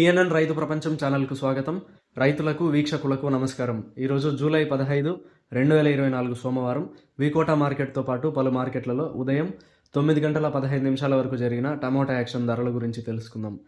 PNN రైతు ప్రపంచం ఛానల్కు స్వాగతం. రైతులకు వీక్షకులకు నమస్కారం. ఈరోజు జూలై పదహైదు రెండు వేల ఇరవై నాలుగు సోమవారం. వికోటా మార్కెట్తో పాటు పలు మార్కెట్లలో ఉదయం తొమ్మిది గంటల పదహైదు నిమిషాల వరకు జరిగిన టమోటా యాక్షన్ ధరల గురించి తెలుసుకుందాం.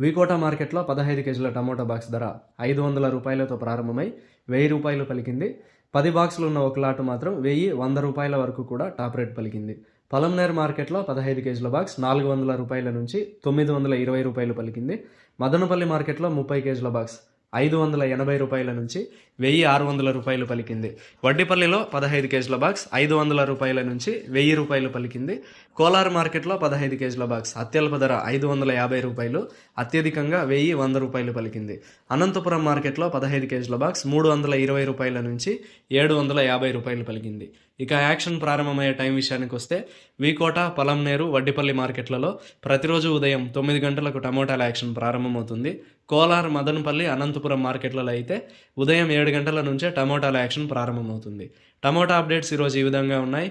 వికోటా మార్కెట్లో పదహైదు కేజీల టమోటా బాక్స్ ధర ఐదు వందల రూపాయలతో ప్రారంభమై వెయ్యి రూపాయలు పలికింది. పది బాక్సులు ఉన్న ఒక లాటు మాత్రం వెయ్యి వంద రూపాయల వరకు కూడా టాప్ రేట్ పలికింది. పలంనేర్ మార్కెట్లో పదహైదు కేజీల బాక్స్ నాలుగు వందల రూపాయల నుంచి తొమ్మిది వందల ఇరవై రూపాయలు పలికింది. మదనపల్లి మార్కెట్లో ముప్పై కేజీల బాక్స్ ఐదు వందల ఎనభై రూపాయల నుంచి వెయ్యి ఆరు వందల రూపాయలు పలికింది. వడ్డిపల్లిలో పదహైదు కేజీల బాక్స్ ఐదు వందల రూపాయల నుంచి వెయ్యి రూపాయలు పలికింది. కోలార్ మార్కెట్లో పదహైదు కేజీల బాక్స్ అత్యల్ప ధర ఐదు వందల యాభై రూపాయలు అత్యధికంగా వెయ్యి వంద రూపాయలు పలికింది. అనంతపురం మార్కెట్లో పదహైదు కేజీల బాక్స్ మూడు వందల ఇరవై రూపాయల నుంచి ఏడు వందల యాభై రూపాయలు పలికింది. ఇక యాక్షన్ ప్రారంభమయ్యే టైం విషయానికి వస్తే వీకోట పొలంనేరు వడ్డిపల్లి మార్కెట్లలో ప్రతిరోజు ఉదయం తొమ్మిది గంటలకు టమోటాల యాక్షన్ ప్రారంభమవుతుంది. కోలార్ మదనపల్లి అనంతపురం మార్కెట్లలో అయితే ఉదయం ఏడు గంటల నుంచే టమోటాల యాక్షన్ ప్రారంభమవుతుంది. టమోటా అప్డేట్స్ ఈరోజు ఈ విధంగా ఉన్నాయి.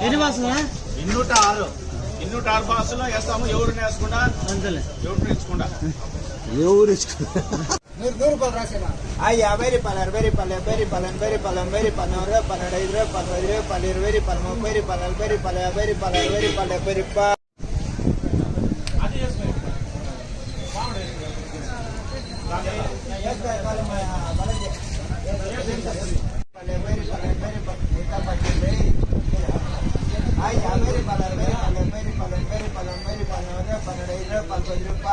ఎన్ని బాసులా ఇన్నూట ఆరు ఇన్నూట ఆరు బాసులో వేస్తాము ఎవరిని వేసుకుండా అంతలే ఎవరిని వేసుకుండా ఎవరు ఆ యాభై రూపాయలు అరవై రూపాయలు డెబ్బై రూపాయలు ఎనభై రూపాయలు ఎనభై రూపాయలు నూరు రూపాయలు పన్నెండు ఐదు రూపాయలు పదహైదు రూపాయలు ఇరవై రూపాయలు ముప్పై రూపాయలు నలభై రూపాయలు యాభై రూపాయలు అరవై రూపాయలు డెబ్బై రూపాయలు డెబ్బై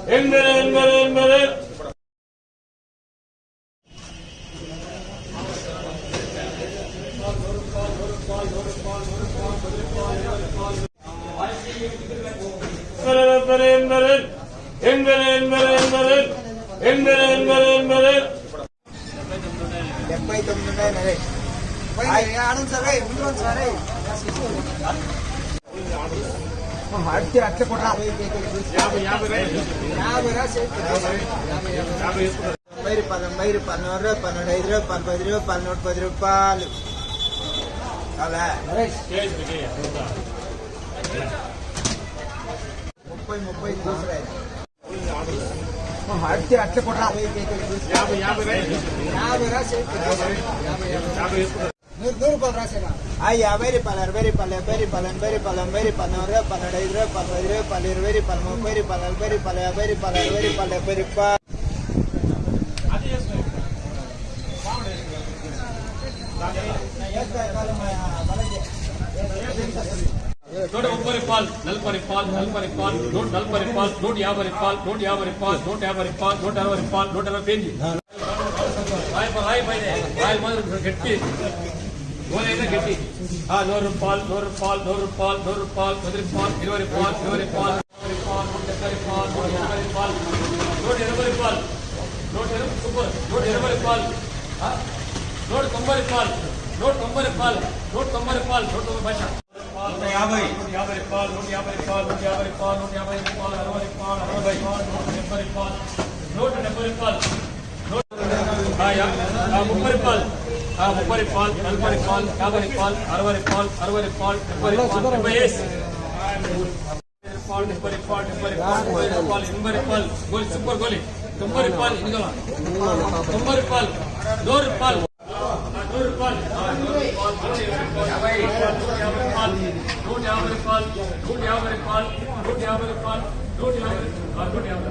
ముప్పై రూపాయలు ఎన్నివే ఆ? ఎన్ని యాభై అరవై యాభై అరవై డెబ్బై తొమ్మిది ఉన్నాయి నరే సరే ముందు సరే అడితే అట్లా కూడా తొంభై తొంభై రూపాయలు నూరు రూపాయలు పన్నెండు ఐదు రూపాయలు పది రూపాయలు నూట పది రూపాయలు. అలా. ముప్పై ముప్పై దూసరాయి అడితే అట్లా కూడా యాభై యాభై యాభై రా యాభై ನೂರು ರೂಪಾಯಿ ರಾಸೇನಾ ಅಯ್ಯ ಬೇರಿ ಪಾಲರ್ ಬೇರಿ ಪಲ್ಯ ಬೇರಿ ಪಲನ್ ಬೇರಿ ಪಲನ್ ಬೇರಿ ಪನ್ನೂರ ಪನ್ನಡೈದು ರೂಪಾಯಿ ಪನ್ನೈದು ರೂಪಾಯಿ ಪನ್ನೀರ್ ಬೇರಿ ಪಲ್ಮ ಬೇರಿ ಪಲ್ಲಲ್ ಬೇರಿ ಪಲ್ಯ ಬೇರಿ ಪಲ್ಲರ್ ಬೇರಿ ಪಲ್ಯ ಬೇರಿ ಪ నూట ముప్పై రూపాయలు నలభై రూపాయలు నలభై రూపాయలు నూట నలభై రూపాయలు నూట యాభై రూపాయలు నూట యాభై రూపాయలు నూట యాభై రూపాయలు నూట అరవై రూపాయలు నూట అరవై పేజీ రాయి రాయి పైన రాయి మాదిరి గట్టి గోలైనా గట్టి ఆ నూరు రూపాయలు నూరు రూపాయలు నూరు రూపాయలు నూరు రూపాయలు పది రూపాయలు ఇరవై రూపాయలు ఇరవై రూపాయలు ఇరవై రూపాయలు నూట డెబ్బై రూపాయలు నూట ఎనభై రూపాయలు నూట ఎనభై రూపాయలు నూట ఎనభై సూపర్ నూట ఎనభై రూపాయలు ఆ? నూట తొంభై రూపాయలు నూట తొంభై రూపాయలు నూట తొంభై రూపాయలు నూట తొంభై పైసా నూట యాభై నూట యాభై రూపాయలు నూట యాభై రూపాయలు నూట యాభై రూపాయలు నూట యాభై రూపాయలు అరవై రూపాయలు అరవై రూపాయలు నూట డెబ్బై రూపాయలు నూట డెబ్బై రూపాయలు ఆ యా- ఆ ముప్పై రూపాయలు ఆ ముప్పై రూపాయలు నలభై రూపాయలు యాభై రూపాయలు అరవై రూపాయలు అరవై రూపాయలు డెబ్బై రూపాయలు డెబ్బై వేసి రూపాయలు డెబ్బై రూపాయలు డెబ్బై రూపాయలు ముప్పై రూపాయలు ఎనభై రూపాయలు గోలి సూపర్ గోలి తొంభై రూపాయలు ఇందులో తొంభై రూపాయలు నూరు రూపాయలు నూరు రూపాయలు ఆ, నూరు రూపాయలు నూట యాభై రూపాయలు నూట యాభై రూపాయలు నూట యాభై రూపాయలు నూట యాభై రూపాయలు నూట యాభై